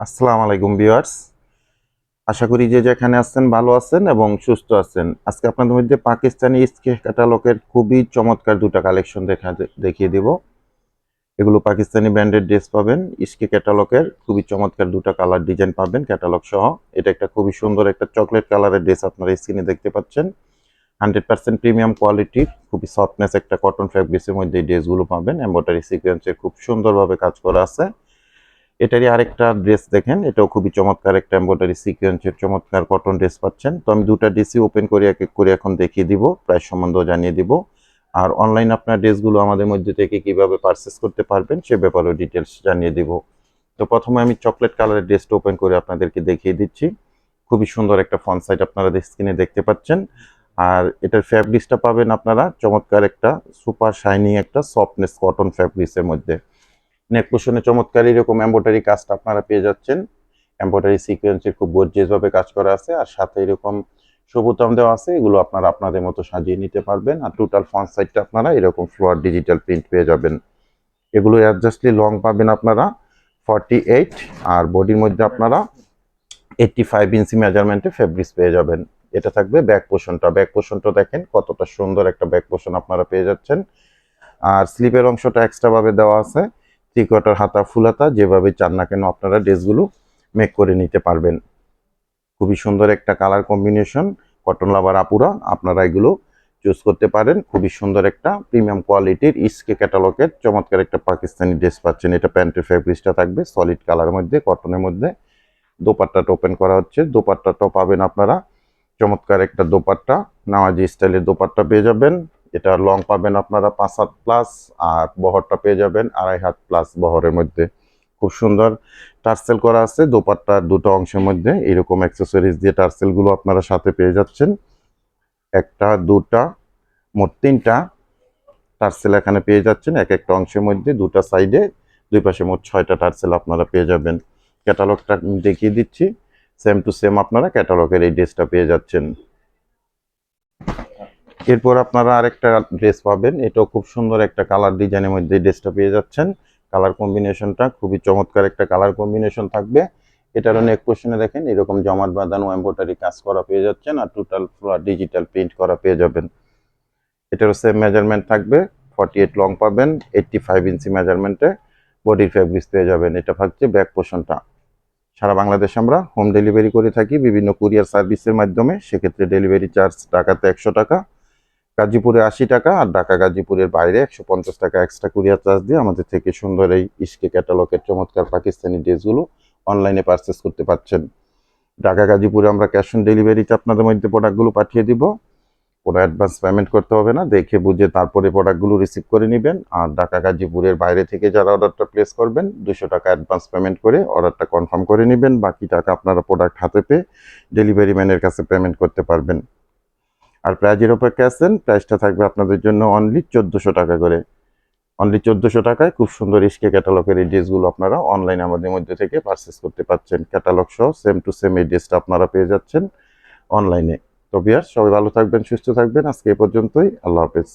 আসসালামু আলাইকুম ভিউয়ার্স। আশা করি যে যেখানে আছেন ভালো আছেন এবং সুস্থ আছেন। আজকে আপনাদের মধ্যে পাকিস্তানি স্কে ক্যাটালগের খুবই চমৎকার দুটো কালেকশন দেখা দেখিয়ে দিব। এগুলো পাকিস্তানি ব্র্যান্ডের ড্রেস পাবেন ইস্কে ক্যাটালগের খুবই চমৎকার দুটো কালার ডিজাইন পাবেন ক্যাটালগ সহ। এটা একটা খুবই সুন্দর একটা চকলেট কালারের ড্রেস আপনারা স্ক্রিনে দেখতে পাচ্ছেন। হান্ড্রেড পার্সেন্ট প্রিমিয়াম কোয়ালিটির খুবই সফটনেস একটা কটন ফ্যাব্রিক্সের মধ্যে এই ড্রেসগুলো পাবেন। এম্বয়ডারি সিকোয়েন্সের খুব সুন্দরভাবে কাজ করা আছে। এটারই আরেকটা ড্রেস দেখেন, এটাও খুবই চমৎকার একটা এমব্রয়ডারি সিকোয়েন্সের চমৎকার কটন ড্রেস পাচ্ছেন। তো আমি দুটা ড্রেসই ওপেন করে এক এক করে এখন দেখিয়ে দিব প্রাইস সম্বন্ধেও জানিয়ে দিব। আর অনলাইন আপনার ড্রেসগুলো আমাদের মধ্যে থেকে কীভাবে পারচেস করতে পারবেন, সে ব্যাপারেও ডিটেলস জানিয়ে দিব। তো প্রথমে আমি চকলেট কালারের ড্রেসটা ওপেন করে আপনাদেরকে দেখিয়ে দিচ্ছি। খুবই সুন্দর একটা ফন সাইড আপনারা স্ক্রিনে দেখতে পাচ্ছেন। আর এটার ফ্যাব্রিক্সটা পাবেন আপনারা, চমৎকার একটা সুপার শাইনিং একটা সফটনেস কটন ফ্যাব্রিক্সের মধ্যে। নেক চমৎকার এরকম এম্ব্রয়ডারি কাজটা আপনারা পেয়ে যাচ্ছেন। এম্ব্রয়ডারি সিকোয়েন্সের খুব গর্জিয়াস ভাবে কাজ করা আছে আর সাথে এরকম সবুতাম দেওয়া আছে, এগুলো আপনারা আপনাদের মতো সাজিয়ে নিতে পারবেন। আর টোটাল ফ্রন্ট সাইডটা আপনারা এরকম ফ্লোয়ার ডিজিটাল প্রিন্ট পেয়ে যাবেন। এগুলো অ্যাডজাস্টলি লং পাবেন আপনারা ফর্টি এইট আর বডির মধ্যে আপনারা এইটটি ফাইভ ইঞ্চি মেজারমেন্টে ফেব্রিক্স পেয়ে যাবেন। এটা থাকবে ব্যাক পোষণটা ব্যাক পোষণটা দেখেন কতটা সুন্দর একটা ব্যাক পোষণ আপনারা পেয়ে যাচ্ছেন। আর স্লিপের অংশটা এক্সট্রা ভাবে দেওয়া আছে। কোয়ার্টার হাতা ফুল হাতা যেভাবে চান না কেন আপনারা ড্রেসগুলো মেক করে নিতে পারবেন। খুবই সুন্দর একটা কালার কম্বিনেশন কটন লাভার আপুরা, আপনারা এগুলো চুজ করতে পারেন। খুবই সুন্দর একটা প্রিমিয়াম কোয়ালিটির ইস্কে ক্যাটালগের চমৎকার একটা পাকিস্তানি ড্রেস পাচ্ছেন। এটা প্যান্টের ফেব্রিক্সটা থাকবে সলিড কালার মধ্যে কটনের মধ্যে। দোপাট্টাটা ওপেন করা হচ্ছে। দোপাট্টাটাও পাবেন আপনারা। চমৎকার একটা দোপাট্টা, নামাজি স্টাইলের দোপাট্টা পেয়ে যাবেন। এটা লং পাবেন আপনারা পাঁচ হাত প্লাস আর বহরটা পেয়ে যাবেন আড়াই হাত প্লাস বহরের মধ্যে। খুব সুন্দর টার্সেল করা আছে, দোপাট্টার দুটো অংশের মধ্যে। এরকম অ্যাক্সেসরিজ দিয়ে টার্সেলগুলো আপনারা সাথে পেয়ে যাচ্ছেন। একটা, দুটা, মোট তিনটা টার্সেল এখানে পেয়ে যাচ্ছেন এক একটা অংশের মধ্যে। দুটা সাইডে দুই পাশে মোট ছয়টা টার্সেল আপনারা পেয়ে যাবেন। ক্যাটালগটা দেখিয়ে দিচ্ছি। সেম টু সেম আপনারা ক্যাটালগের এই ড্রেসটা পেয়ে যাচ্ছেন। এরপর আপনারা আরেকটা ড্রেস পাবেন। এটাও খুব সুন্দর একটা কালার ডিজাইনের মধ্যে ড্রেসটা পেয়ে যাচ্ছেন। কালার কম্বিনেশনটা খুবই চমৎকার একটা কালার কম্বিনেশন থাকবে। এটারও নেক পোর্শনে দেখেন, এরকম জমাট বাঁধানো এম্ব্রয়ডারি কাজ করা পেয়ে যাচ্ছেন আর টোটাল ফ্লোয়ার ডিজিটাল প্রিন্ট করা পেয়ে যাবেন। এটারও সেম মেজারমেন্ট থাকবে। ফর্টি এইট লং পাবেন এইটটি ফাইভ ইঞ্চি মেজারমেন্টে বডির ফেব্রিক্স পেয়ে যাবেন। এটা থাকছে ব্যাক পোর্শনটা সারা বাংলাদেশে আমরা হোম ডেলিভারি করে থাকি। বিভিন্ন কুরিয়ার সার্ভিসের মাধ্যমে। সেক্ষেত্রে ডেলিভারি চার্জ টাকাতে একশো টাকা। গাজীপুরে আশি টাকা আর ঢাকা গাজীপুরের বাইরে একশো পঞ্চাশ টাকা এক্সট্রা কুরিয়ার চার্জ দিয়ে আমাদের থেকে সুন্দর এই ইস্কে ক্যাটালগের চমৎকার পাকিস্তানি ড্রেসগুলো অনলাইনে পারচেস করতে পারছেন। ঢাকা গাজীপুরে আমরা ক্যাশ অন ডেলিভারিতে আপনাদের মধ্যে প্রোডাক্টগুলো পাঠিয়ে দিব। কোনো অ্যাডভান্স পেমেন্ট করতে হবে না, দেখে বুঝে তারপরে প্রোডাক্টগুলো রিসিভ করে নেবেন। আর ঢাকা গাজীপুরের বাইরে থেকে যারা অর্ডারটা প্লেস করবেন, দুশো টাকা অ্যাডভান্স পেমেন্ট করে অর্ডারটা কনফার্ম করে নেবেন। বাকি টাকা আপনারা প্রোডাক্ট হাতে পেয়ে ডেলিভারি ম্যানের কাছে পেমেন্ট করতে পারবেন। আর প্রাইজের অপেক্ষা আছেন প্রাইসটা থাকবে আপনাদের জন্য অনলি চোদ্দোশো টাকা করে। অনলি চোদ্দোশো টাকায় খুব সুন্দর ইস্কে ক্যাটালগের এই ড্রেসগুলো আপনারা অনলাইন আমাদের মধ্যে থেকে পারচেস করতে পারছেন। ক্যাটালগ সহ সেম টু সেম এই ড্রেসটা আপনারা পেয়ে যাচ্ছেন অনলাইনে তো বিয়ার সবাই ভালো থাকবেন, সুস্থ থাকবেন। আজকে এ পর্যন্তই। আল্লাহ হাফেজ।